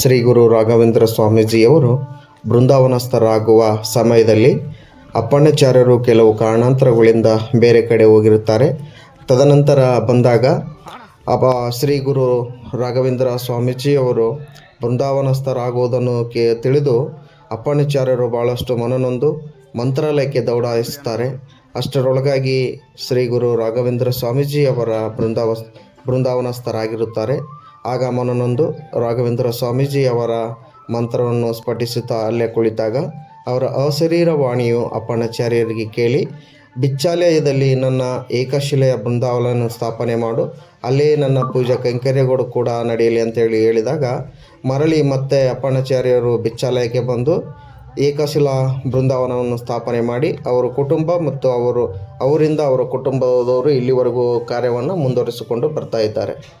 ಶ್ರೀ ಗುರು ರಾಘವೇಂದ್ರ ಸ್ವಾಮೀಜಿಯವರು ಬೃಂದಾವನಸ್ಥರಾಗುವ ಸಮಯದಲ್ಲಿ ಅಪ್ಪಣ್ಣಾಚಾರ್ಯರು ಕೆಲವು ಕಾರಣಾಂತರಗಳಿಂದ ಬೇರೆ ಕಡೆ ಹೋಗಿರುತ್ತಾರೆ. ತದನಂತರ ಬಂದಾಗ ಅಪ ಶ್ರೀ ಗುರು ರಾಘವೇಂದ್ರ ಸ್ವಾಮೀಜಿಯವರು ಬೃಂದಾವನಸ್ಥರಾಗುವುದನ್ನು ಕೆ ತಿಳಿದು ಅಪ್ಪಣಾಚಾರ್ಯರು ಭಾಳಷ್ಟು ಮನನೊಂದು ಮಂತ್ರಾಲಯಕ್ಕೆ ದೌಡಾಯಿಸುತ್ತಾರೆ. ಅಷ್ಟರೊಳಗಾಗಿ ಶ್ರೀ ಗುರು ರಾಘವೇಂದ್ರ ಸ್ವಾಮೀಜಿಯವರ ಬೃಂದಾವ ಬೃಂದಾವನಸ್ಥರಾಗಿರುತ್ತಾರೆ. ಆಗ ಮನನೊಂದು ರಾಘವೇಂದ್ರ ಸ್ವಾಮೀಜಿಯವರ ಮಂತ್ರವನ್ನು ಸ್ಫಟಿಸುತ್ತಾ ಅಲ್ಲೇ ಕುಳಿತಾಗ ಅವರ ಅಶರೀರ ವಾಣಿಯು ಅಪ್ಪಣ್ಣಾಚಾರ್ಯರಿಗೆ ಕೇಳಿ ಬಿಚ್ಚಾಲಯದಲ್ಲಿ ನನ್ನ ಏಕಶಿಲೆಯ ಬೃಂದಾವನವನ್ನು ಸ್ಥಾಪನೆ ಮಾಡು. ಅಲ್ಲೇ ನನ್ನ ಪೂಜಾ ಕೈಂಕರ್ಯಗಳು ಕೂಡ ನಡೆಯಲಿ ಅಂತೇಳಿ ಹೇಳಿದಾಗ ಮರಳಿ ಮತ್ತೆ ಅಪ್ಪಣ್ಣಾಚಾರ್ಯರು ಬಿಚ್ಚಾಲಯಕ್ಕೆ ಬಂದು ಏಕಶಿಲಾ ಬೃಂದಾವನವನ್ನು ಸ್ಥಾಪನೆ ಮಾಡಿ, ಅವರ ಕುಟುಂಬ ಮತ್ತು ಅವರು, ಅವರಿಂದ ಅವರ ಕುಟುಂಬದವರು ಇಲ್ಲಿವರೆಗೂ ಕಾರ್ಯವನ್ನು ಮುಂದುವರಿಸಿಕೊಂಡು ಬರ್ತಾ ಇದ್ದಾರೆ.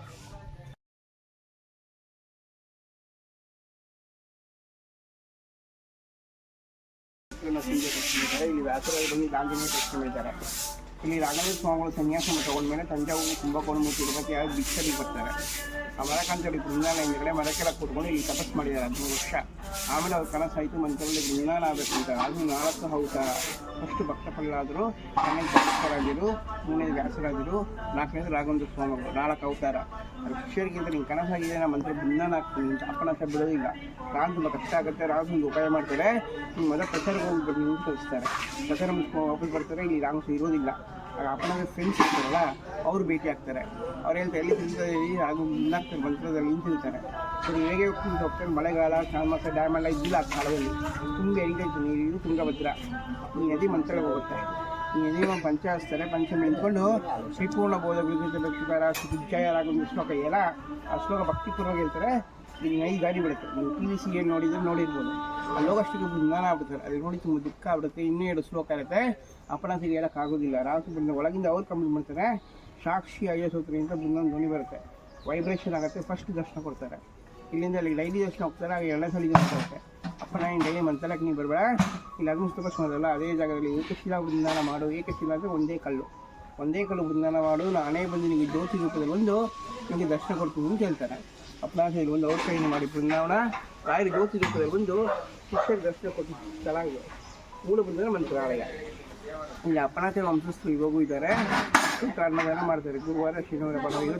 ಮಕ್ಕಳನ್ನ ಸಂಜೆ ಕರ್ಕೊಂಡಿದ್ದಾರೆ ಇಲ್ಲಿ ವ್ಯಾಸರಾಜ ಬಂದು ಗಾಂಧಿನೇ ಕರ್ಕೊಂಡಿದ್ದಾರೆ ಇಲ್ಲಿ ರಾಘವೇಂದ್ರ ಸ್ವಾಮಿಗಳು ಸನ್ಯಾಸ ತಗೊಂಡ್ಮೇಲೆ ತಂಜಾವೂರು ಕುಂಭಕೋಣ ತಿರುಪತಿ ಯಾರು ಭಿಕ್ಷರಿಗೆ ಬರ್ತಾರೆ. ಆ ಮರಕಾಂತಲ್ಲಿ ಬೃಂದಾನ ಹಿಂದ್ಗಡೆ ಮರಕ್ಕೆಲ್ಲ ಕೂತ್ಕೊಂಡು ಇಲ್ಲಿ ತಪಸ್ ಮಾಡಿದ್ದಾರೆ ಹದಿಮೂರು ವರ್ಷ. ಆಮೇಲೆ ಅವ್ರ ಆಯಿತು, ಮಂತ್ರದಲ್ಲಿ ಬೃಂದಾನ ಆಗಬೇಕು ಅಂತ. ಅದು ನಾಲ್ಕು ಅವತಾರ ಫಸ್ಟ್ ಭಕ್ತ ಪ್ರಹ್ಲಾದರು ಆಮೇಲೆ ಭಕ್ತರಾಜರು ಮೂರನೇ ವ್ಯಾಸರಾಜರು ನಾಲ್ಕನೇದು ರಾಘವೇಂದ್ರ ಸ್ವಾಮಿಗಳು ನಾಲ್ಕು ಅವತಾರ. ಅದು ಶಿಷ್ಯರಿಗಿಂತ ನಿಂಗೆ ಕನಸಾಗಿದೆ ನಮ್ಮ ಮಂತ್ರ ಬೃಂದಾನ ಆಗ್ತೀನಿ ಅಂತ ಅಪ್ಪನ ಹತ್ರ ಬಿಡೋದಿಲ್ಲ ರಾಜು ತುಂಬ ಕಷ್ಟ ಆಗುತ್ತೆ ರಾಗ ಒಂದು ಉಪಾಯ ಮಾಡ್ತಾರೆ. ನಿಮ್ಮ ಮೊದಲ ಪ್ರಚಾರಕ್ಕೆ ಹೋಗಿ ನಿಂತು ಕಳಿಸ್ತಾರೆ ಪ್ರಚಾರ ಮುಗಿಸ್ಕೊಂಡು ವಾಪಸ್ ಬರ್ತಾರೆ ಇಲ್ಲಿ ರಾಮಸ ಇರೋದಿಲ್ಲ. ಆಗ ಅಪ್ಪನಾಗ ಫ್ರೆಂಡ್ಸ್ ಇರ್ತಾರಲ್ಲ, ಅವ್ರು ಭೇಟಿ ಆಗ್ತಾರೆ. ಅವ್ರು ಹೇಳ್ತಾರೆ, ಎಲ್ಲಿ ತಿಂತಾರೆ ಹಾಗೂ ಮುನ್ನಾಗ್ತಾರೆ ಮಂತ್ರದಲ್ಲಿ ತಿಂತಾರೆ. ಸೊ ಹೇಗೆ ಹೋಗ್ತಾರೆ ಮಳೆಗಾಲ ಚಾಮಸ ಡ್ಯಾಮ್ ಎಲ್ಲ ಇದ್ದಿಲ್ಲ ಆ ಕಾಲದಲ್ಲಿ. ತುಂಬ ಎಂಟೈತು ನೀರು ತುಂಗಭದ್ರ. ಈ ನದಿ ಮಂತ್ರಕ್ಕೆ ಹೋಗುತ್ತೆ. ಈ ಪಂಚಾಯಿಸ್ತಾರೆ ಪಂಚಮಿ ನಿಂತ್ಕೊಂಡು ಶ್ರೀಪೂರ್ಣ ಬೋಧ ವಿದ್ಯುತ್ ಭಕ್ತಿಕಾರ ವಿಜಯರಾಗೊಂದು ಶ್ಲೋಕ ಎಲ್ಲ ಆ ಶ್ಲೋಕ ಭಕ್ತಿಪೂರ್ವಕ ಹೇಳ್ತಾರೆ ಈಗ ಐದು ಗಾಡಿ ಬಿಡುತ್ತೆ ನೀವು ಟಿ ವಿ ಸಿ ಏನು ನೋಡಿದ್ರೆ ನೋಡಿರ್ಬೋದು. ಅಲ್ಲಿ ಹೋಗೋಷ್ಟಿಗೆ ಬೃಂದಾನ ಆಗ್ಬಿಡ್ತಾರೆ. ಅದು ನೋಡಿ ತುಂಬ ದುಃಖ ಆಗ್ಬಿಡುತ್ತೆ. ಇನ್ನೂ ಎರಡು ಶ್ಲೋಕ ಇರುತ್ತೆ. ಅಪರಾಧಿಗೆ ಹೇಳೋಕ್ಕಾಗೋದಿಲ್ಲ ರಾಸು ಬಂದ ಒಳಗಿಂದ ಅವ್ರು ಕಂಪ್ಲೀಟ್ ಮಾಡ್ತಾರೆ. ಸಾಕ್ಷಿ ಅಯ್ಯಸೂತ್ರಿ ಅಂತ ಬೃಂದಾನ ಧ್ವನಿ ಬರುತ್ತೆ. ವೈಬ್ರೇಷನ್ ಆಗುತ್ತೆ. ಫಸ್ಟ್ ದರ್ಶನ ಕೊಡ್ತಾರೆ. ಇಲ್ಲಿಂದ ಅಲ್ಲಿ ಡೈಲಿ ದರ್ಶನ ಹೋಗ್ತಾರೆ. ಆಗ ಎರಡನೇ ಸಲ ಆಗುತ್ತೆ ಅಪ್ಪ ನಾನು ಡೈಲಿ ಮಂತಲಕ್ಕೆ ನೀವು ಬರಬೇಡ. ಇಲ್ಲಿ ಲಗ್ನ ತಗೋಸ್ಕೊಳ್ಳೋದಲ್ಲ ಅದೇ ಜಾಗದಲ್ಲಿ ಏಕಶಿಲಾ ಬೃಂದಾನ ಮಾಡು ಏಕಶಿಲಾ ಅಂದರೆ ಒಂದೇ ಕಲ್ಲು. ಒಂದೇ ಕಲ್ಲು ಬೃಂದಾನ ಮಾಡು, ನಾನೇ ಬಂದು ನಿಮಗೆ ಜ್ಯೋತಿ ರೂಪದಲ್ಲಿ ಬಂದು ನಿಮಗೆ ದರ್ಶನ ಕೊಡ್ತೀನಿ ಅಂತ ಹೇಳ್ತಾರೆ. ಅಪ್ನಾಥಲ್ಲಿ ಒಂದು ಅವ್ರ ಕೈಯಿಂದ ಮಾಡಿ ಬೃಂದಾವನ ರಾಯರ ಜ್ಯೋತಿ ರೂಪದಲ್ಲಿ ಬಂದು ಶಿಷ್ಯರಿಗೆ ದರ್ಶನ ಕೊಟ್ಟು ಇದು ಮೂಲ ಬೃಂದಾನ ಮಂತ್ರಾಲಯ. ಇಲ್ಲಿ ಅಪ್ಪನಾಥ ವಂಶಸ್ಥರು ಇವಾಗೂ ಇದ್ದಾರೆ. ಕಾರಣಗಳನ್ನ ಮಾಡ್ತಾರೆ. ಗುರುವಾರ, ಶನಿವಾರ ಭಾನುವಾರ